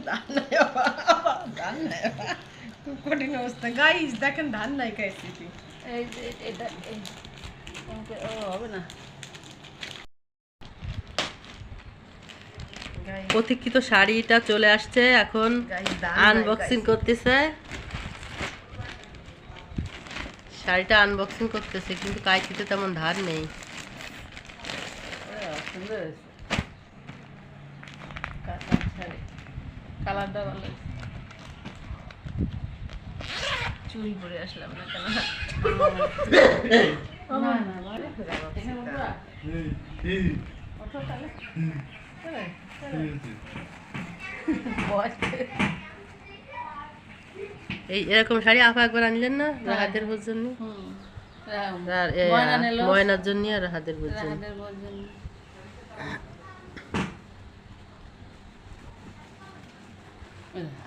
ধান নাই বাবা, বাবা, ধান নাই বাবা। খুব কঠিন অবস্থা। গাইস দেখেন ধান নাই খাইছি কি এই এটা এই। আমাকে- ও হবে না। প্রতীক্ষিত শাড়িটা চলে আসছে এখন। আনবক্সিং করতেছে। শাড়িটা আনবক্সিং করতেছে কিন্তু কাইতিতে তেমন ধার নেই। সুন্দর হয়েছে কাতান শাড়ি ভালো হয়েছে চুরি পরে আসলাম না কেন? চলে, চলে। এই এরকম শাড়ি আপা একবার আনলেন না? রাহাতের বোর জন্য। ময়নার জন্য আর রাহাতের বোর জন্য রাহাতের বোর জন্য। এই,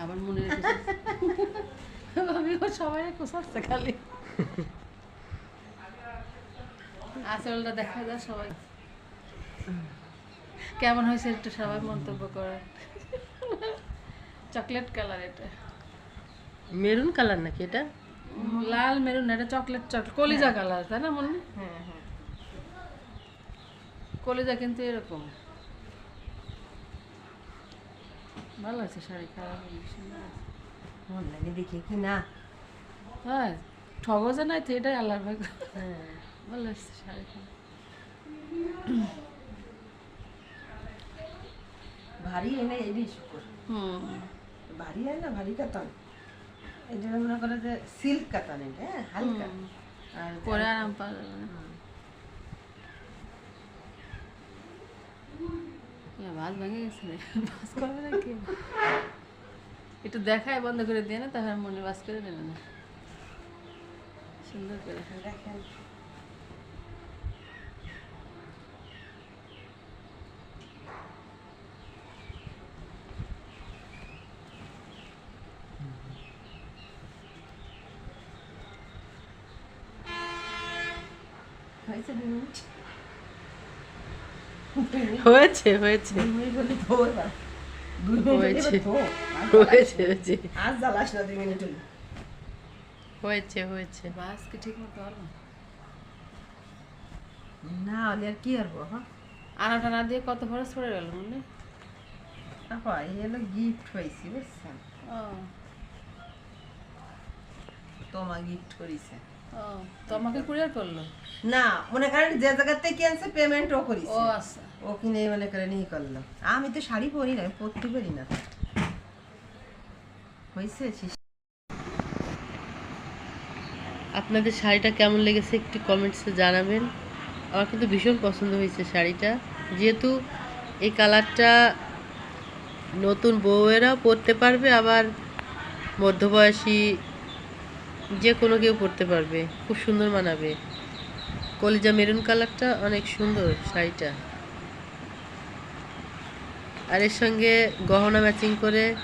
আবার মনে আমি সবাই কুসাচ্ছে খালি। আসলটা দেখা যায় সবাই। কেমন হয়েছে একটু সবাই মন্তব্য করে চকলেট কালার এটা। মেরুন কালার নাকি এটা? লাল মেরুন না, এটা চকলেট চকলেট কলিজা কালার তাই না মনে হ্যাঁ হ্যাঁ। কলিজা কিন্তু এরকম। ভালো আছে শাড়ি খারাপ। অনলাইনে দেখে কি না? হ্যাঁ ঠগজে নাই তো এটাই আল্লাহর হ্যাঁ। ভালো আছে শাড়ি খারাপ। ভারী এনে এডি শুকুর। হুম। ভারী হয় না ভারী কাতান? এটা মনে করে যে সিল্ক কাতান এটা হ্যাঁ হালকা। আর পরে আরাম পাওয়া যাবে ভাত ভেঙে গেছে রে। করবে না কি একটু দেখায় বন্ধ করে দিয়ে না তাহলে মনে বাস করে দেবে না। সুন্দর করে। দেখেন। হয়েছে হয়েছে। হয়েছে হয়েছে। আর হয়েছে না। হয়েছে। আর জ্বালাস না দুই মিনিট হয়েছে হয়েছে। বাস কি ঠিক মতো হলো না হলে আর কি করব হ্যাঁ আনাটা না দিয়ে কত খরচ পড়ে গেল মনে? আপা এই হলো গিফট হয়েছে বুঝছেন? ও। তোমা গিফট করেছে। ও তো আমাকে কুরিয়ার করল? না মনে করেন যে জায়গার থেকে আনছে পেমেন্টও ও করেছে। আচ্ছা। ও কিনে মনে করে নিয়ে করল। আমি তো শাড়ি পরি না পরতে পারি না। হয়েছে আপনাদের শাড়িটা কেমন লেগেছে একটু কমেন্টসে জানাবেন। আমার কিন্তু ভীষণ পছন্দ হয়েছে শাড়িটা। যেহেতু এই কালারটা নতুন বউয়েরাও পরতে পারবে আবার মধ্যবয়সী যে কোনো কেউ পরতে পারবে, খুব সুন্দর মানাবে। কলিজা মেরুন কালারটা অনেক সুন্দর, শাড়িটা। আর এর সঙ্গে গহনা ম্যাচিং করে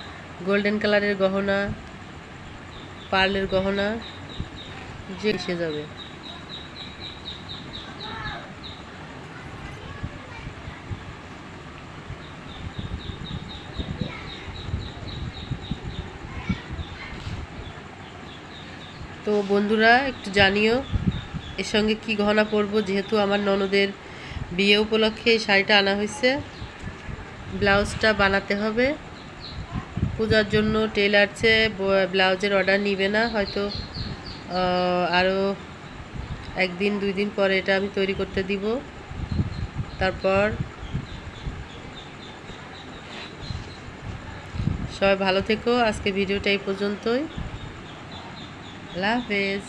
গোল্ডেন কালারের গহনা, পার্লের গহনা, যে এসে যাবে। তো বন্ধুরা, একটু জানিও, এর সঙ্গে কি গহনা পরবো? যেহেতু আমার ননদের বিয়ে উপলক্ষে এই শাড়িটা আনা হয়েছে। ব্লাউজটা বানাতে হবে। পূজার জন্য টেলার চেয়ে ব্লাউজের অর্ডার নিবে না। হয়তো আরও একদিন, দুই দিন পরে এটা আমি তৈরি করতে দিব। তারপর সবাই ভালো থেকো। আজকে ভিডিওটা এই পর্যন্তই। আল্লাহ হাফেজ